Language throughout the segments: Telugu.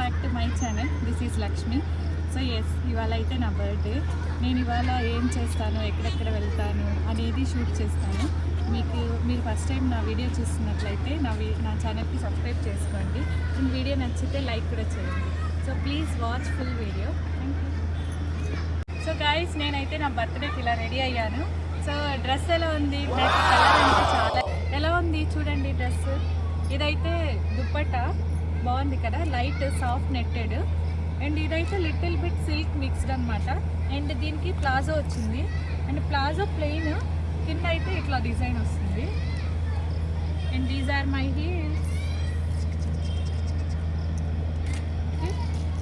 Back to my channel this is Lakshmi so yes ఇవాళ అయితే నా బర్త్డే నేను ఇవాళ ఏం చేస్తాను ఎక్కడెక్కడ వెళ్తాను అనేది షూట్ చేస్తాను. మీకు మీరు ఫస్ట్ టైం నా వీడియో చూస్తున్నట్లయితే నా వీ నా ఛానల్కి సబ్స్క్రైబ్ చేసుకోండి. అండ్ వీడియో నచ్చితే లైక్ కూడా చేయండి. So please watch full video thank you so guys నేనైతే నా బర్త్డేకి ఇలా రెడీ అయ్యాను. సో డ్రెస్ ఎలా ఉంది? డ్రెస్ కలర్ అంటే చాలా ఎలా ఉంది? చూడండి డ్రెస్. ఇదైతే దుప్పట్టా? బాగుంది కదా లైట్ సాఫ్ట్ నెట్టెడ్. అండ్ ఇదైతే లిటిల్ బిట్ సిల్క్ మిక్స్డ్ అనమాట అండ్ దీనికి ప్లాజో వచ్చింది. అండ్ ప్లాజో ప్లెయిన్ కింద అయితే ఇట్లా డిజైన్ వస్తుంది. And these are my heels.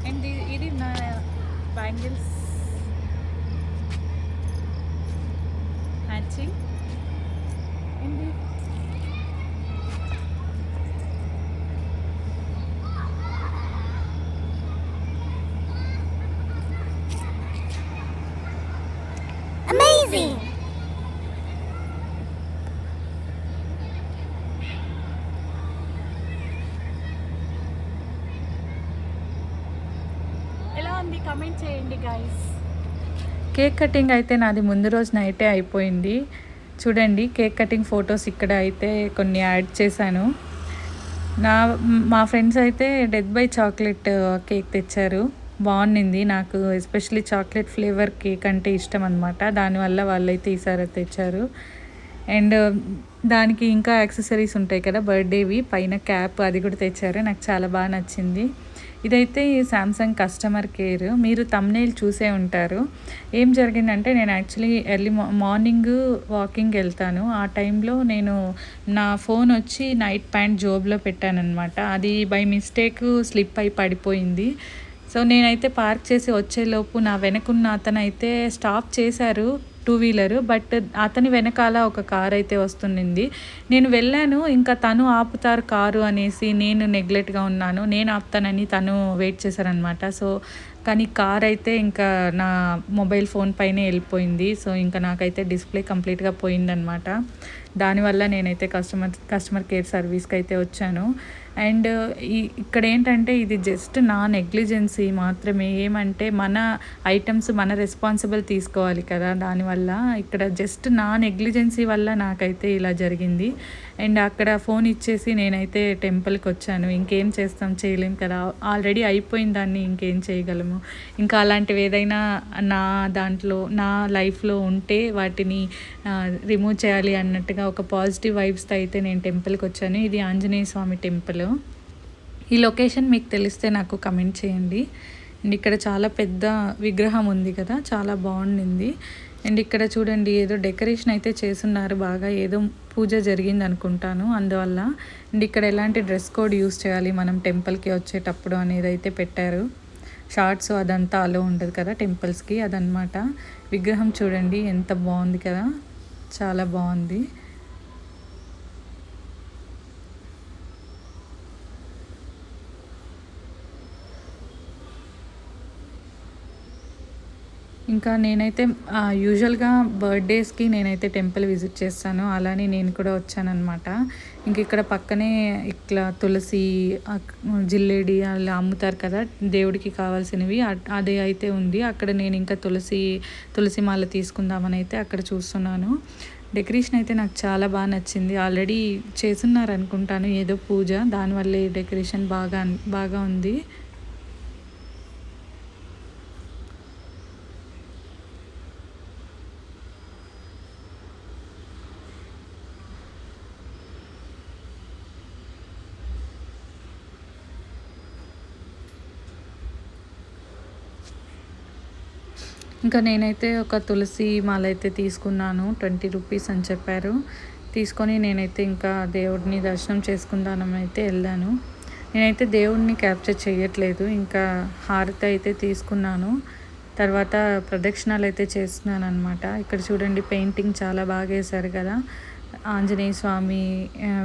And ఇది నా బ్యాంగిల్స్. Matching and Amazing! ఎలా ఉంది కమెంట్ చేయండి గైస్ కేక్ కటింగ్ అయితే నాది ముందు రోజు నైటే అయిపోయింది. చూడండి కేక్ కటింగ్ ఫొటోస్ ఇక్కడ అయితే కొన్ని యాడ్ చేశాను. నా మా ఫ్రెండ్స్ అయితే డెత్ బై చాక్లెట్ కేక్ తెచ్చారు. బాగుండింది. నాకు ఎస్పెషలీ చాక్లెట్ ఫ్లేవర్ కేక్ అంటే ఇష్టం అనమాట దానివల్ల వాళ్ళైతే ఈసారి తెచ్చారు. అండ్ uh, దానికి ఇంకా యాక్సెసరీస్ ఉంటాయి కదా బర్త్డేవి పైన క్యాప్ అది కూడా తెచ్చారు. నాకు చాలా బాగా నచ్చింది. ఇదైతే శాంసంగ్ కస్టమర్ కేర్ మీరు తమ్నేల్ చూసే ఉంటారు. ఏం జరిగిందంటే నేను యాక్చువల్లీ ఎర్లీ మార్నింగ్ వాకింగ్ వెళ్తాను. ఆ టైంలో నేను నా ఫోన్ వచ్చి నైట్ ప్యాంట్ జోబ్లో పెట్టానన్నమాట. అది బై మిస్టేక్ స్లిప్ అయి పడిపోయింది. సో నేనైతే పార్క్ చేసి వచ్చేలోపు నా వెనకున్న అతనైతే స్టాప్ చేశారు. టూ వీలర్ బట్ అతని వెనకాల ఒక కార్ అయితే వస్తుండింది. నేను వెళ్ళాను ఇంకా తను ఆపుతారు కారు అనేసి నేను నెగ్లెక్ట్గా ఉన్నాను. నేను ఆపుతానని తను వెయిట్ చేశారనమాట సో కానీ కార్ అయితే ఇంకా నా మొబైల్ ఫోన్ పైనే వెళ్ళిపోయింది. సో ఇంకా నాకైతే డిస్ప్లే కంప్లీట్గా పోయిందనమాట దానివల్ల నేనైతే కస్టమర్ కస్టమర్ కేర్ సర్వీస్కి అయితే వచ్చాను. అండ్ ఈ ఇక్కడ ఏంటంటే ఇది జస్ట్ నా నెగ్లిజెన్సీ మాత్రమే. ఏమంటే మన ఐటమ్స్ మన రెస్పాన్సిబుల్ తీసుకోవాలి కదా దానివల్ల. ఇక్కడ జస్ట్ నా నెగ్లిజెన్సీ వల్ల నాకైతే ఇలా జరిగింది. అండ్ అక్కడ ఫోన్ ఇచ్చేసి నేనైతే టెంపుల్కి వచ్చాను. ఇంకేం చేస్తాం చేయలేం కదా. ఆల్రెడీ అయిపోయిన దాన్ని ఇంకేం చేయగలము? ఇంకా అలాంటివి ఏదైనా నా దాంట్లో నా లైఫ్లో ఉంటే వాటిని రిమూవ్ చేయాలి అన్నట్టుగా ఒక పాజిటివ్ వైబ్స్తో అయితే నేను టెంపుల్కి వచ్చాను. ఇది ఆంజనేయ స్వామి టెంపుల్. ఈ లొకేషన్ మీకు తెలిస్తే నాకు కమెంట్ చేయండి. అండ్ ఇక్కడ చాలా పెద్ద విగ్రహం ఉంది కదా చాలా బాగుండింది. అండ్ ఇక్కడ చూడండి ఏదో డెకరేషన్ అయితే చేస్తున్నారు బాగా ఏదో పూజ జరిగింది అనుకుంటాను అందువల్ల. అండ్ ఇక్కడ ఎలాంటి డ్రెస్ కోడ్ యూస్ చేయాలి మనం టెంపుల్కి వచ్చేటప్పుడు అనేది అయితే పెట్టారు. షార్ట్స్ అదంతా అలో ఉండదు కదా టెంపుల్స్కి అదనమాట విగ్రహం చూడండి ఎంత బాగుంది కదా చాలా బాగుంది. ఇంకా నేనైతే యూజువల్గా బర్త్డేస్కి నేనైతే టెంపుల్ విజిట్ చేస్తాను. అలానే నేను కూడా వచ్చానమాట ఇంక ఇక్కడ పక్కనే ఇట్లా తులసి జిల్లేడి అలా అమ్ముతారు కదా దేవుడికి కావాల్సినవి. అదే అయితే ఉంది. అక్కడ నేను ఇంకా తులసి తులసి మాల తీసుకుందామని అయితే అక్కడ చూస్తున్నాను. డెకరేషన్ అయితే నాకు చాలా బాగా నచ్చింది. ఆల్రెడీ చేస్తున్నారు అనుకుంటాను ఏదో పూజ దానివల్లే డెకరేషన్ బాగా బాగా ఉంది. ఇంకా నేనైతే ఒక తులసి మాల అయితే తీసుకున్నాను ట్వంటీ రూపీస్ అని చెప్పారు. తీసుకొని నేనైతే ఇంకా దేవుడిని దర్శనం చేసుకుందానని అయితే వెళ్ళాను. నేనైతే దేవుడిని క్యాప్చర్ చేయట్లేదు ఇంకా హారతి అయితే తీసుకున్నాను. తర్వాత ప్రదక్షిణాలు అయితే చేస్తున్నాను అనమాట ఇక్కడ చూడండి పెయింటింగ్ చాలా బాగా వేశారు కదా. ఆంజనేయ స్వామి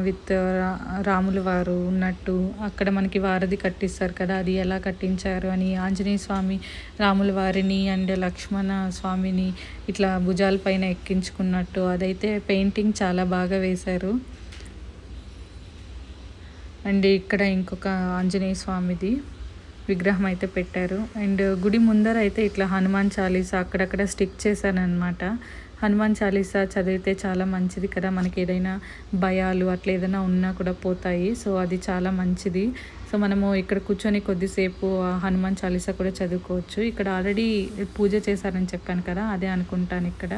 విత్ రా- రాముల వారు ఉన్నట్టు అక్కడ మనకి వారధి కట్టిస్తారు కదా అది ఎలా కట్టించారు అని ఆంజనేయ స్వామి రాముల వారిని అండ్ లక్ష్మణ స్వామిని ఇట్లా భుజాల పైన ఎక్కించుకున్నట్టు అదైతే పెయింటింగ్ చాలా బాగా వేశారు. అండ్ ఇక్కడ ఇంకొక ఆంజనేయ స్వామిది విగ్రహం అయితే పెట్టారు. అండ్ గుడి ముందర అయితే ఇట్లా హనుమాన్ చాలీసా అక్కడక్కడ స్టిక్ చేశానమాట హనుమాన్ చాలీసా చదివితే చాలా మంచిది కదా. మనకి ఏదైనా భయాలు అట్లా ఏదైనా ఉన్నా కూడా పోతాయి. సో అది చాలా మంచిది. సో మనము ఇక్కడ కూర్చొని కొద్దిసేపు హనుమాన్ చాలీసా కూడా చదువుకోవచ్చు. ఇక్కడ ఆల్రెడీ పూజ చేశారని చెప్పాను కదా అదే అనుకుంటాను ఇక్కడ.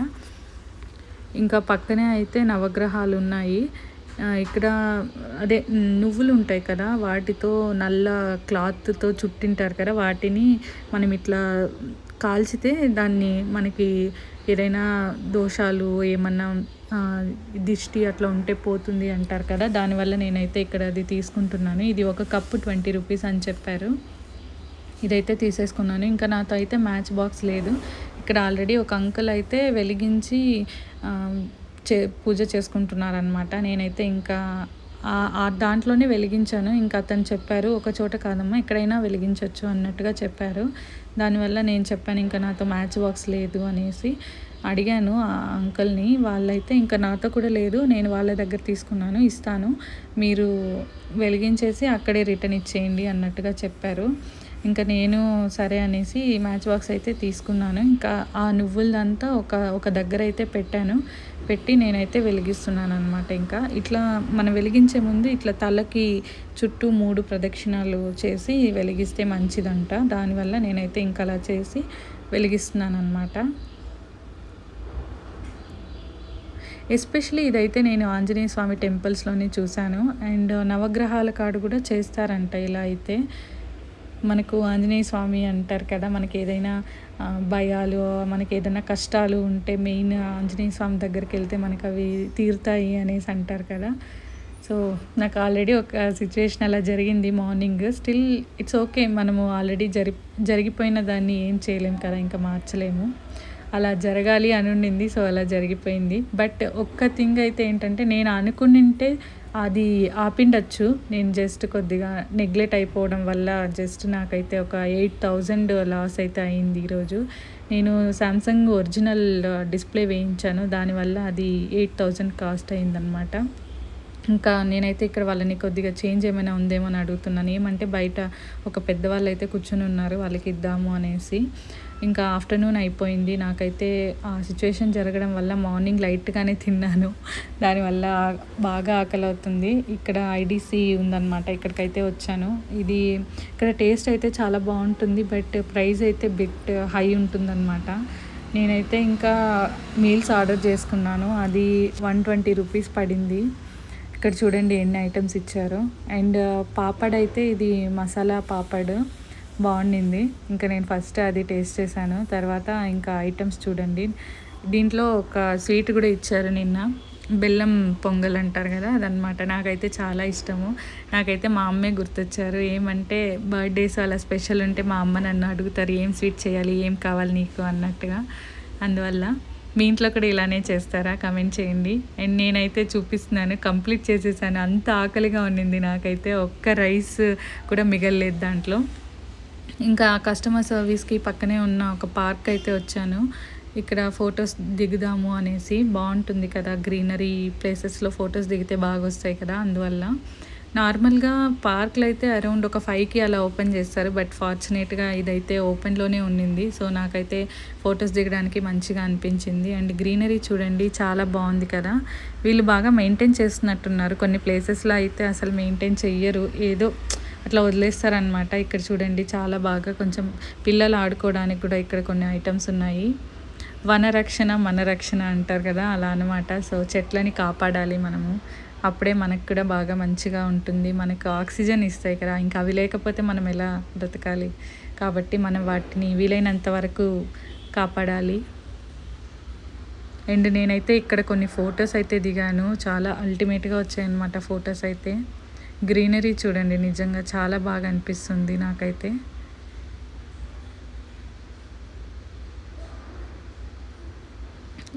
ఇంకా పక్కనే అయితే నవగ్రహాలు ఉన్నాయి. ఇక్కడ అదే నువ్వులు ఉంటాయి కదా వాటితో నల్ల క్లాత్తో చుట్టింటారు కదా వాటిని మనం ఇట్లా కాల్చితే దాన్ని మనకి ఏదైనా దోషాలు ఏమన్నా దిష్టి అట్లా ఉంటే పోతుంది అంటారు కదా దానివల్ల నేనైతే ఇక్కడ అది తీసుకుంటున్నాను. ఇది ఒక కప్పు ట్వంటీ రూపీస్ అని చెప్పారు. ఇదైతే తీసేసుకున్నాను. ఇంకా నాతో అయితే మ్యాచ్ బాక్స్ లేదు. ఇక్కడ ఆల్రెడీ ఒక అంకుల్ అయితే వెలిగించి చే పూజ చేసుకుంటున్నారనమాట నేనైతే ఇంకా ఆ దాంట్లోనే వెలిగించాను. ఇంకా అతను చెప్పారు ఒక చోట కాదమ్మా ఎక్కడైనా వెలిగించవచ్చు అన్నట్టుగా చెప్పారు. దానివల్ల నేను చెప్పాను ఇంకా నాతో మ్యాచ్ బాక్స్ లేదు అనేసి అడిగాను ఆ అంకుల్ని. వాళ్ళైతే ఇంకా నాతో కూడా లేదు నేను వాళ్ళ దగ్గర తీసుకున్నాను ఇస్తాను. మీరు వెలిగించేసి అక్కడే రిటర్న్ ఇచ్చేయండి అన్నట్టుగా చెప్పారు. ఇంకా నేను సరే అనేసి మ్యాచ్ బాక్స్ అయితే తీసుకున్నాను. ఇంకా ఆ నువ్వులదంతా ఒక ఒక దగ్గర అయితే పెట్టాను. పెట్టి నేనైతే వెలిగిస్తున్నాను అనమాట ఇంకా. ఇట్లా మనం వెలిగించే ముందు ఇట్లా తలకి చుట్టూ మూడు ప్రదక్షిణాలు చేసి వెలిగిస్తే మంచిదంట. దానివల్ల నేనైతే ఇంకా అలా చేసి వెలిగిస్తున్నాను అనమాట ఎస్పెషలీ ఇదైతే నేను ఆంజనేయ స్వామి టెంపుల్స్లోనే చూశాను. అండ్ నవగ్రహాల కాడు కూడా చేస్తారంట ఇలా అయితే. మనకు ఆంజనేయ స్వామి అంటారు కదా మనకి ఏదైనా భయాలు మనకి ఏదైనా కష్టాలు ఉంటే మెయిన్ ఆంజనేయ స్వామి దగ్గరికి వెళ్తే మనకు అవి తీరుతాయి అనేసి అంటారు కదా. సో నాకు ఆల్రెడీ ఒక సిచ్యువేషన్ అలా జరిగింది మార్నింగ్. స్టిల్ ఇట్స్ ఓకే మనము ఆల్రెడీ జరి జరిగిపోయిన దాన్ని ఏం చేయలేము కదా ఇంకా మార్చలేము. అలా జరగాలి అని ఉండింది. సో అలా జరిగిపోయింది. బట్ ఒక్క థింగ్ అయితే ఏంటంటే నేను అనుకునింటే అది ఆపిండచ్చు. నేను జస్ట్ కొద్దిగా నెగ్లెట్ అయిపోవడం వల్ల జస్ట్ నాకైతే ఒక ఎయిట్ థౌజండ్ లాస్ అయితే అయింది ఈరోజు. నేను శాంసంగ్ ఒరిజినల్ డిస్ప్లే వేయించాను. దానివల్ల అది ఎయిట్ థౌజండ్ కాస్ట్ అయిందనమాట ఇంకా నేనైతే ఇక్కడ వాళ్ళని కొద్దిగా చేంజ్ ఏమైనా ఉందేమో అని అడుగుతున్నాను. ఏమంటే బయట ఒక పెద్దవాళ్ళు అయితే కూర్చొని ఉన్నారు వాళ్ళకి ఇద్దాము అనేసి. ఇంకా ఆఫ్టర్నూన్ అయిపోయింది. నాకైతే ఆ సిచ్యువేషన్ జరగడం వల్ల మార్నింగ్ లైట్గానే తిన్నాను. దానివల్ల బాగా ఆకలి అవుతుంది ఇక్కడ ఐడిసి ఉందన్నమాట. ఇక్కడికైతే వచ్చాను. ఇది ఇక్కడ టేస్ట్ అయితే చాలా బాగుంటుంది. బట్ ప్రైస్ అయితే బిట్ హై ఉంటుందన్నమాట. నేనైతే ఇంకా మీల్స్ ఆర్డర్ చేసుకున్నాను. అది వన్ ట్వంటీ రూపీస్ పడింది. ఇక్కడ చూడండి ఎన్ని ఐటమ్స్ ఇచ్చారో. అండ్ uh, పాపడ్ అయితే ఇది మసాలా పాపడ్ బాగుండింది. ఇంకా నేను ఫస్ట్ అది టేస్ట్ చేశాను. తర్వాత ఇంకా ఐటమ్స్ చూడండి. దీంట్లో ఒక స్వీట్ కూడా ఇచ్చారు నిన్న. బెల్లం పొంగల్ అంటారు కదా అదనమాట నాకైతే చాలా ఇష్టము. నాకైతే మా అమ్మే గుర్తొచ్చారు. ఏమంటే బర్త్డేస్ అలా స్పెషల్ ఉంటే మా అమ్మ నన్ను అడుగుతారు ఏం స్వీట్ చేయాలి? ఏం కావాలి నీకు? అన్నట్టుగా. అందువల్ల మీ ఇంట్లో కూడా ఇలానే చేస్తారా? కమెంట్ చేయండి. అండ్ నేనైతే చూపిస్తున్నాను కంప్లీట్ చేసేసాను. అంత ఆకలిగా ఉండింది నాకైతే. ఒక్క రైస్ కూడా మిగలలేదు దాంట్లో. ఇంకా కస్టమర్ సర్వీస్కి పక్కనే ఉన్న ఒక పార్క్ అయితే వచ్చాను. ఇక్కడ ఫొటోస్ దిగుదాము అనేసి. బాగుంటుంది కదా గ్రీనరీ ప్లేసెస్లో ఫొటోస్ దిగితే బాగా వస్తాయి కదా అందువల్ల. నార్మల్గా పార్క్లు అయితే అరౌండ్ ఒక ఫైవ్కి అలా ఓపెన్ చేస్తారు బట్ ఫార్చునేట్గా ఇదైతే ఓపెన్లోనే ఉండింది సో నాకైతే ఫొటోస్ దిగడానికి మంచిగా అనిపించింది. అండ్ గ్రీనరీ చూడండి చాలా బాగుంది కదా. వీళ్ళు బాగా మెయింటైన్ చేస్తున్నట్టున్నారు. కొన్ని ప్లేసెస్లో అయితే అసలు మెయింటైన్ చెయ్యరు. ఏదో అట్లా వదిలేస్తారనమాట ఇక్కడ చూడండి చాలా బాగా కొంచెం పిల్లలు ఆడుకోవడానికి కూడా ఇక్కడ కొన్ని ఐటమ్స్ ఉన్నాయి. వనరక్షణ మనరక్షణ అంటారు కదా అలా అనమాట సో చెట్లని కాపాడాలి మనము. అప్పుడే మనకు కూడా బాగా మంచిగా ఉంటుంది. మనకు ఆక్సిజన్ ఇస్తాయి కదా. ఇంకా అవి లేకపోతే మనం ఎలా బ్రతకాలి? కాబట్టి మనం వాటిని వీలైనంత వరకు కాపాడాలి. అండ్ నేనైతే ఇక్కడ కొన్ని ఫొటోస్ అయితే దిగాను. చాలా అల్టిమేట్గా వచ్చాయన్నమాట ఫొటోస్ అయితే. గ్రీనరీ చూడండి నిజంగా చాలా బాగా అనిపిస్తుంది నాకైతే.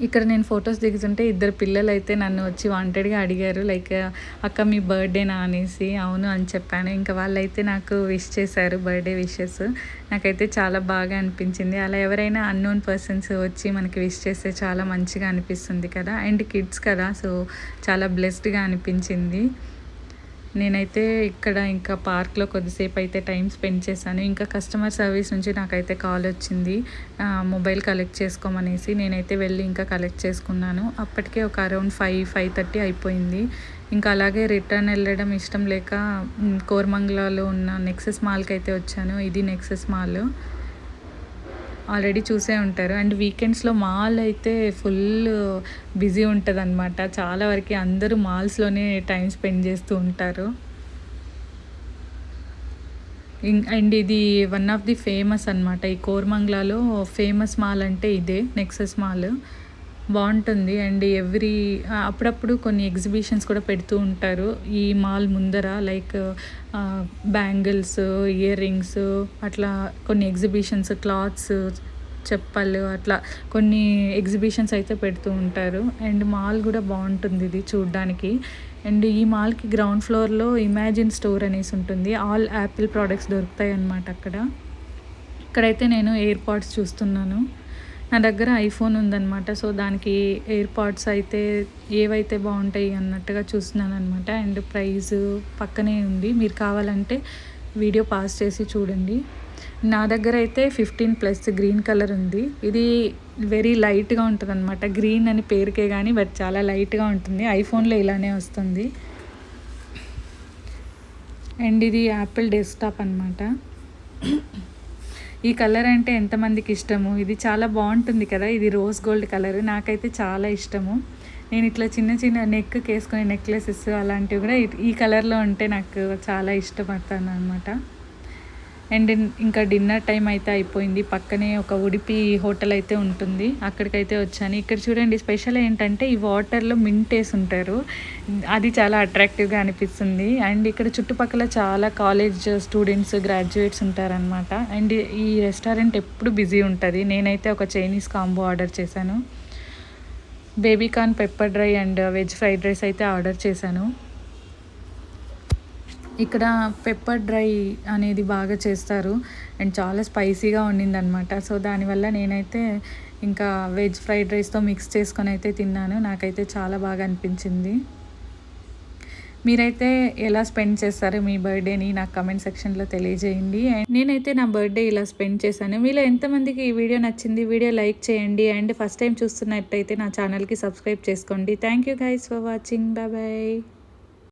ఇక్కడ నేను ఫొటోస్ దిగుతుంటే ఇద్దరు పిల్లలు అయితే నన్ను వచ్చి వాంటెడ్గా అడిగారు లైక్ అక్క మీ బర్త్డేనా అనేసి. అవును అని చెప్పాను. ఇంకా వాళ్ళైతే నాకు విష్ చేశారు బర్త్డే విషెస్ నాకైతే చాలా బాగా అనిపించింది. అలా ఎవరైనా అన్నోన్ పర్సన్స్ వచ్చి మనకి విష్ చేస్తే చాలా మంచిగా అనిపిస్తుంది కదా. అండ్ కిడ్స్ కదా సో చాలా బ్లెస్డ్గా అనిపించింది. నేనైతే ఇక్కడ ఇంకా పార్క్లో కొద్దిసేపు అయితే టైం స్పెండ్ చేశాను. ఇంకా కస్టమర్ సర్వీస్ నుంచి నాకైతే కాల్ వచ్చింది. మొబైల్ కలెక్ట్ చేసుకోమనేసి నేనైతే వెళ్ళి ఇంకా కలెక్ట్ చేసుకున్నాను. అప్పటికే ఒక అరౌండ్ ఫైవ్ ఫైవ్ థర్టీ అయిపోయింది. ఇంకా అలాగే రిటర్న్ వెళ్ళడం ఇష్టం లేక మ్, కోరమంగళలో ఉన్న నెక్సెస్ మాల్కి అయితే వచ్చాను. ఇది నెక్సెస్ మాల్. ఆల్రెడీ చూసే ఉంటారు. అండ్ వీకెండ్స్లో మాల్ అయితే ఫుల్ బిజీ ఉంటుంది అనమాట చాలా వరకు అందరూ మాల్స్లోనే టైం స్పెండ్ చేస్తూ ఉంటారు. ఇం- అండ్ ఇది వన్ ఆఫ్ ది ఫేమస్ అన్నమాట. ఈ కోరమంగ్లాలో ఫేమస్ మాల్ అంటే ఇదే నెక్సెస్ మాల్. బాగుంటుంది. అండ్ ఎవ్రీ అప్పుడప్పుడు కొన్ని ఎగ్జిబిషన్స్ కూడా పెడుతూ ఉంటారు. ఈ మాల్ ముందర లైక్ బ్యాంగిల్స్ ఇయర్ రింగ్స్ అట్లా కొన్ని ఎగ్జిబిషన్స్ క్లాత్స్ చెప్పలు అట్లా కొన్ని ఎగ్జిబిషన్స్ అయితే పెడుతూ ఉంటారు. అండ్ మాల్ కూడా బాగుంటుంది ఇది చూడ్డానికి. అండ్ ఈ మాల్కి గ్రౌండ్ ఫ్లోర్లో ఇమాజిన్ స్టోర్ అనేసి ఉంటుంది. ఆల్ యాపిల్ ప్రోడక్ట్స్ దొరుకుతాయి అన్నమాట అక్కడ. ఇక్కడైతే నేను ఎయిర్పాడ్స్ చూస్తున్నాను. నా దగ్గర ఐఫోన్ ఉందన్నమాట. సో దానికి ఎయిర్ పాడ్స్ అయితే ఏవైతే బాగుంటాయి అన్నట్టుగా చూస్తున్నాను అనమాట అండ్ ప్రైస్ పక్కనే ఉంది. మీరు కావాలంటే వీడియో పాస్ చేసి చూడండి. నా దగ్గర అయితే ఫిఫ్టీన్ ప్లస్ గ్రీన్ కలర్ ఉంది. ఇది వెరీ లైట్గా ఉంటుంది అనమాట గ్రీన్ అని పేరుకే కానీ బట్ చాలా లైట్గా ఉంటుంది. ఐఫోన్లో ఇలానే వస్తుంది. అండ్ ఇది యాపిల్ డెస్క్టాప్ అనమాట ఈ కలర్ అంటే ఎంతమందికి ఇష్టము? ఇది చాలా బాగుంటుంది కదా ఇది రోజ్ గోల్డ్ కలర్. నాకైతే చాలా ఇష్టము. నేను ఇట్లా చిన్న చిన్న నెక్ వేసుకునే నెక్లెసెస్ అలాంటివి కూడా ఈ కలర్లో ఉంటే నాకు చాలా ఇష్టపడతాను అనమాట అండ్ ఇంకా డిన్నర్ టైం అయితే అయిపోయింది. పక్కనే ఒక ఉడిపి హోటల్ అయితే ఉంటుంది. అక్కడికైతే వచ్చాను. ఇక్కడ చూడండి స్పెషల్ ఏంటంటే ఈ వాటర్లో మింట్ వేసి ఉంటారు అది చాలా అట్రాక్టివ్గా అనిపిస్తుంది. అండ్ ఇక్కడ చుట్టుపక్కల చాలా కాలేజ్ స్టూడెంట్స్ గ్రాడ్యుయేట్స్ ఉంటారనమాట అండ్ ఈ రెస్టారెంట్ ఎప్పుడు బిజీ ఉంటుంది. నేనైతే ఒక చైనీస్ కాంబో ఆర్డర్ చేశాను. Baby corn pepper dry and veg fried rice అయితే ఆర్డర్ చేశాను. ఇక్కడ పెప్పర్ డ్రై అనేది బాగా చేస్తారు. అండ్ చాలా స్పైసీగా ఉండిందనమాట సో దానివల్ల నేనైతే ఇంకా వెజ్ ఫ్రైడ్ రైస్తో మిక్స్ చేసుకొని అయితే తిన్నాను. నాకైతే చాలా బాగా అనిపించింది. మీరైతే ఎలా స్పెండ్ చేస్తారు? మీ బర్త్డేని నాకు కమెంట్ సెక్షన్లో తెలియజేయండి. అండ్ నేనైతే నా బర్త్డే ఇలా స్పెండ్ చేశాను. మీలో ఎంతమందికి ఈ వీడియో నచ్చింది? వీడియో లైక్ చేయండి. అండ్ ఫస్ట్ టైం చూస్తున్నట్టయితే నా ఛానల్కి సబ్స్క్రైబ్ చేసుకోండి. Thank you guys for watching bye